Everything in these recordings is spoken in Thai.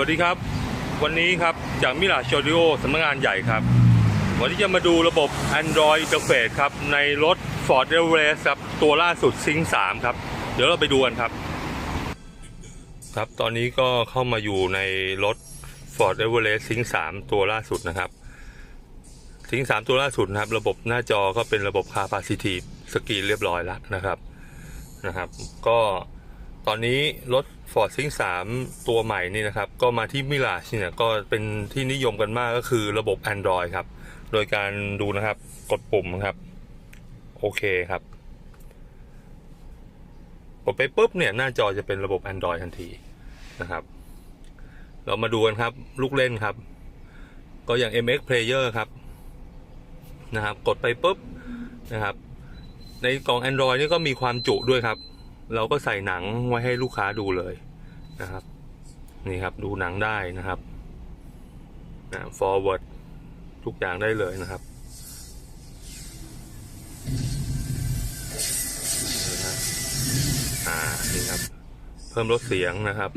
วัสดีครับ วันนี้ครับจากมิลา s อ u ดิโอสำนักงานใหญ่ครับ วันนี้จะมาดูระบบ Android Interface ครับ ในรถ Ford Everest ครับ ตัวล่าสุด Sync 3ครับ เดี๋ยวเราไปดูกันครับ ครับตอนนี้ก็เข้ามาอยู่ในรถ Ford Everest Sync 3ตัวล่าสุดนะครับ Sync 3ตัวล่าสุดนะครับ ระบบหน้าจอก็เป็นระบบ Capacitive Screen เรียบร้อยแล้วนะครับนะครับ ก็ตอนนี้รถ Ford Sync 3 ตัวใหม่นี่นะครับ ก็มาที่ Mirage เนี่ยก็เป็นที่นิยมกันมากก็คือระบบ Android ครับ โดยการดูนะครับกดปุ่มครับ โอเคครับกดไปปุ๊บเนี่ยหน้าจอจะเป็นระบบ Android ทันทีนะครับ เรามาดูกันครับ ลูกเล่นครับ ก็อย่าง MX Player ครับนะครับ กดไปปุ๊บนะครับ ในกล่อง Android นี่ก็มีความจุด้วยครับ เราก็ใส่หนังไว้ให้ลูกค้าดูเลยนะครับ นี่ครับดูหนังได้นะครับนะ forward ทุกอย่างได้เลยนะครับนี่นะอ่านี่ครับ เพิ่มลดเสียงนะครับ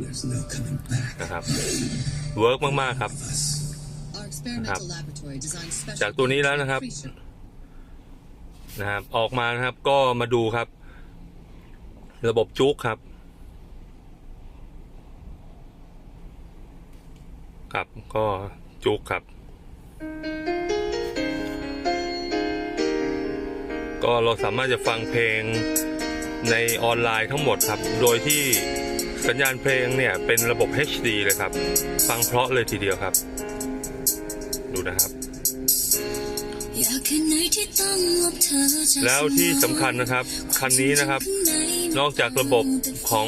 นะครับเวิร์กมาก ๆ ครับ Our experimental laboratory designed special จากตัวนี้แล้วนะครับนะครับ ออกมานะครับก็มาดูครับ ระบบจุกครับ ครับก็จุกครับ ก็เราสามารถจะฟังเพลงในออนไลน์ทั้งหมดครับ โดยที่สัญญาณเพลงเนี่ยเป็นระบบ HD เลยครับ ฟังเพราะเลยทีเดียวครับ ดูนะครับอยากแค่ไหนที่ต้องลบเธอจากแล้วที่สำคัญนะครับ คันนี้นะครับ นอกจากระบบของ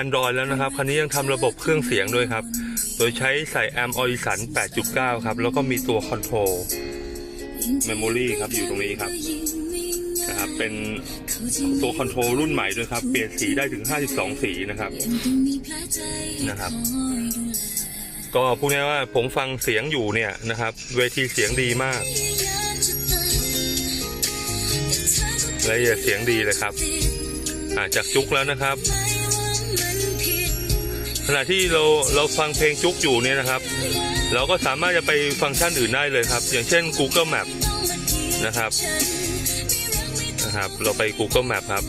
Android แล้วนะครับ คันนี้ยังทำระบบเครื่องเสียงด้วยครับ โดยใช้ใส่แอมออริสัน 8.9 ครับ แล้วก็มีตัวคอนโทรล Memory ครับอยู่ตรงนี้ครับนะครับ เป็นตัวคอนโทรลรุ่นใหม่ด้วยครับ เปลี่ยนสีได้ถึง 52 สีนะครับนะครับก็พูดง่ายว่าผมฟังเสียงอยู่เนี่ยนะครับ เวทีเสียงดีมากละเอียดเสียงดีเลยครับ จากจุกแล้วนะครับ ขณะที่เราเราฟังเพลงจุกอยู่เนี่ยนะครับ เราก็สามารถจะไปฟังก์ชันอื่นได้เลยครับ อย่างเช่น Google Map นะครับนะครับ เราไป Google Map ครับ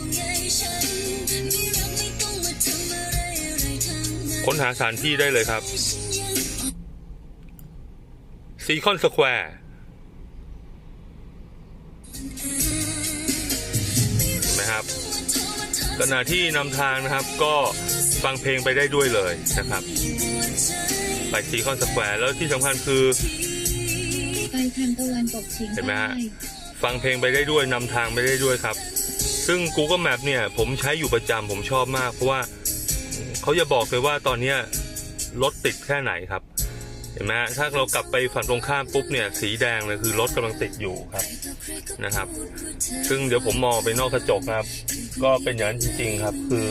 ค้นหาสถานที่ได้เลยครับซีคอนสแควร์ ขณะที่นำทางนะครับก็ฟังเพลงไปได้ด้วยเลยนะครับไปซีคอนสแควร์แล้วที่สำคัญคือไปทางตะวันตกเฉียงเห็นไหมใต้ฮะฟังเพลงไปได้ด้วยนำทางไปได้ด้วยครับ ซึ่ง Google Map เนี่ยผมใช้อยู่ประจำผมชอบมาก เพราะว่าเขาจะบอกเลยว่าตอนเนี้ยรถติดแค่ไหนครับ เห็นไหมถ้าเรากลับไปฝั่งตรงข้ามปุ๊บเนี่ยสีแดงเลยคือรถกำลังติดอยู่ครับนะครับ ซึ่งเดี๋ยวผมมองไปนอกกระจกครับ ก็เป็นอย่างนั้นจริงๆครับ คือ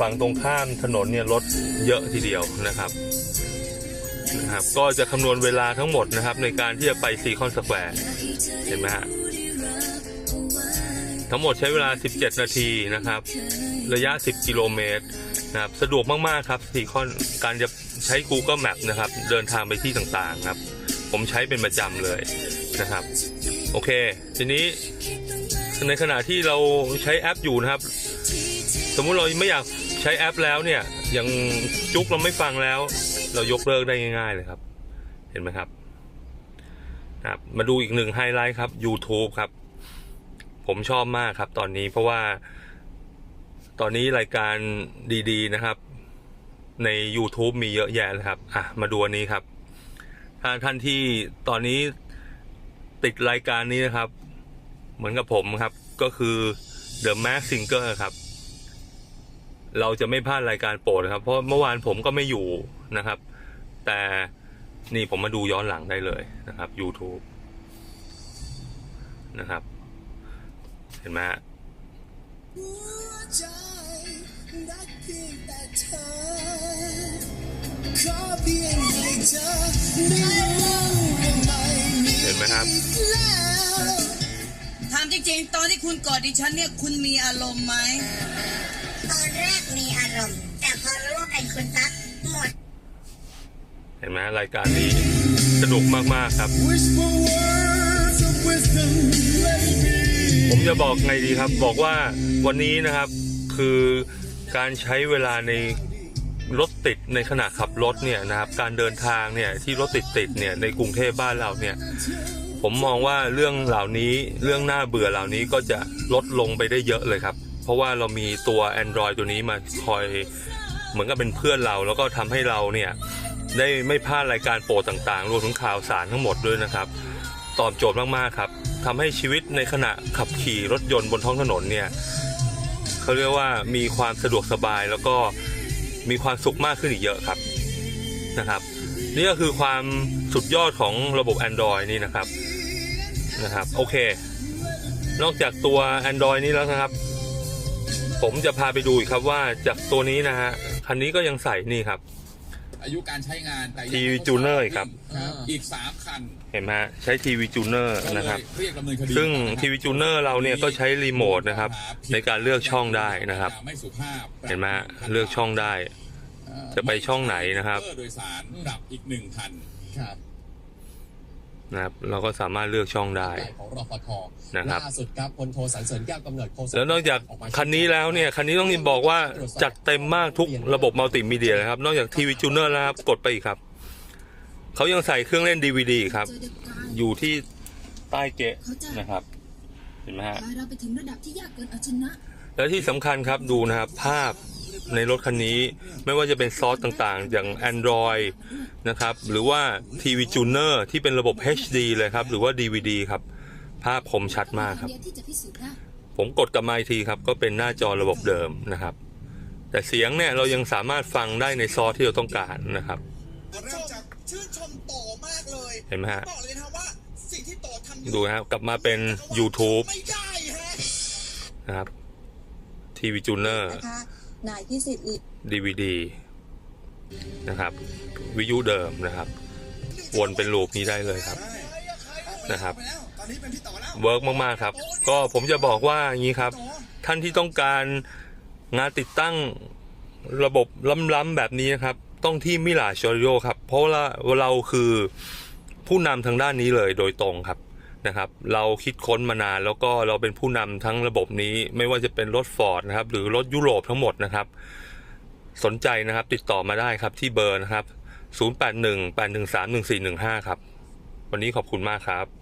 ฝั่งตรงข้ามถนนเนี่ยรถเยอะทีเดียวนะครับนะครับก็จะคำนวณเวลาทั้งหมดนะครับ ในการที่จะไปซีคอนสแควร์เห็นไหมฮะทั้งหมดใช้เวลา 17 นาทีนะครับ ระยะ 10 กิโลเมตร นะครับสะดวกมากๆครับซีคอนการจะใช้ Google Map นะครับ เดินทางไปที่ต่างๆครับ ผมใช้เป็นประจำเลยนะครับ โอเค ทีนี้ในขณะที่เราใช้แอปอยู่นะครับ สมมุติเราไม่อยากใช้แอปแล้วเนี่ยย่างจุกเราไม่ฟังแล้ว เรายกเลิกได้ง่าย ๆ เลยครับ เห็นไหมครับครับ มาดูอีกหนึ่งไฮไลท์ครับ YouTube ครับ ผมชอบมากครับตอนนี้เพราะว่า ตอนนี้รายการดีๆนะครับ ใน YouTube มีเยอะแยะเลยครับ อะ มาดูอันนี้ครับถ้าท่านที่ตอนนี้ติดรายการนี้นะครับ เหมือนกับผมครับ ก็คือ The Mask Singer ครับ เราจะไม่พลาดรายการโปรดครับ เพราะเมื่อวานผมก็ไม่อยู่นะครับ แต่นี่ผมมาดูย้อนหลังได้เลยนะครับ YouTube นะครับ เห็นไหม เพียงให้เธอได้รู้ว่าไม่มีเห็นไหมครับแล้วถามจริงๆ ตอนที่คุณกอดดิฉันเนี่ยคุณมีอารมณ์ไหมตอนแรกมีอารมณ์ แต่พอรู้ว่าเป็นคุณตั๊กหมด เห็นไหมรายการนี้สนุกมากๆครับ Whisper words of wisdom, let it be. ผมจะบอกไงดีครับ บอกว่าวันนี้นะครับคือการใช้เวลาใน รถติดในขณะขับรถเนี่ยนะครับการเดินทางเนี่ยที่รถติดติดเนี่ยในกรุงเทพบ้านเราเนี่ยผมมองว่าเรื่องเหล่านี้เรื่องน่าเบื่อเหล่านี้ก็จะลดลงไปได้เยอะเลยครับ เพราะว่าเรามีตัว Android ตัวนี้มาคอยเหมือนกับเป็นเพื่อนเรา แล้วก็ทำให้เราเนี่ยได้ไม่พลาดรายการโปรต่างๆ รวมถึงข่าวสารทั้งหมดด้วยนะครับ ตอบโจทย์มากๆครับทำให้ชีวิตในขณะขับขี่รถยนต์บนท้องถนนเนี่ยเขาเรียกว่ามีความสะดวกสบายแล้วก็ มีความสุขมากขึ้นอีกเยอะครับนะครับ นี่ก็คือความสุดยอดของระบบ Android นี่นะครับนะครับ โอเค นอกจากตัว Android นี้แล้วนะครับ ผมจะพาไปดูอีกครับว่าจากตัวนี้นะฮะคันนี้ก็ยังใส่นี่ครับ อายุการใช้งานแต่ยังทีวีไม่ครบจูเนอร์อีกครับครับ อีกสามคันเห็นไหมฮะใช้ทีวีจูเนอร์ก็เลยนะครับเรียกดำเนินคดีซึ่งนะครับทีวีจูเนอร์เราเนี่ยก็ใช้รีโมทนะครับ ในการเลือกช่องได้นะครับ ไม่สุภาพเห็นไหมฮะเลือกช่องได้ จะไปช่องไหนนะครับเพื่อโดยสารปรับอีกหนึ่งพัน ครับ นะครับเราก็สามารถเลือกช่องได้ใหญ่ของรฟทนะครับล่าสุดครับพลโทสันเสริญแก้วกำเนิดโฆษกแล้วนอกจากคันนี้แล้วเนี่ยคันนี้ต้องบอกว่าจัดเต็มมากทุกระบบมัลติมีเดียเลยครับ นอกจากทีวีจูเนอร์แล้วครับกดไปอีกครับเขายังใส่เครื่องเล่น DVD อีกครับเจอเด็กกายอยู่ที่ใต้เกะนะครับเห็นไหมฮะพาเราไปถึงระดับที่ยากเกินเอาชนะแล้วที่สำคัญครับดูนะครับภาพ ในรถคันนี้ ไม่ว่าจะเป็นซอสต่างๆ อย่าง Android นะครับ หรือว่าทีวีจูเนอร์ที่เป็นระบบ HD เลยครับ หรือว่า DVD ครับ ภาพคมชัดมากครับเดียวที่จะพิสูจน์ได้ผมกดกลับมาอีกทีครับ ก็เป็นหน้าจอระบบเดิมนะครับ แต่เสียงเนี่ยเรายังสามารถฟังได้ในซอสที่เราต้องการนะครับเริ่มจากชื่นชมโตมากเลยเห็นไหมฮะบอกเลยนะว่าสิ่งที่โตทำอยู่ดูนะครับกลับมาเป็น YouTube ไม่ได้ฮะนะครับทีวีจูเนอร์ นายพิสิทธิ์ลี DVD นะครับวิยุเดิมนะครับ วนเป็นลูปนี้ได้เลยครับนะครับเวเวิร์กมากๆครับ ก็ผมจะบอกว่าอย่างนี้ครับ ท่านที่ต้องการงานติดตั้งระบบล้ำๆแบบนี้นะครับ ต้องที่มิลาชอริโอครับ เพราะว่าเราคือผู้นำทางด้านนี้เลยโดยตรงครับ นะครับ เราคิดค้นมานานแล้วก็เราเป็นผู้นำทั้งระบบนี้ ไม่ว่าจะเป็นรถฟอร์ดนะครับ หรือรถยุโรปทั้งหมดนะครับ สนใจนะครับติดต่อมาได้ครับที่เบอร์นะครับ 0818131415 ครับ วันนี้ขอบคุณมากครับ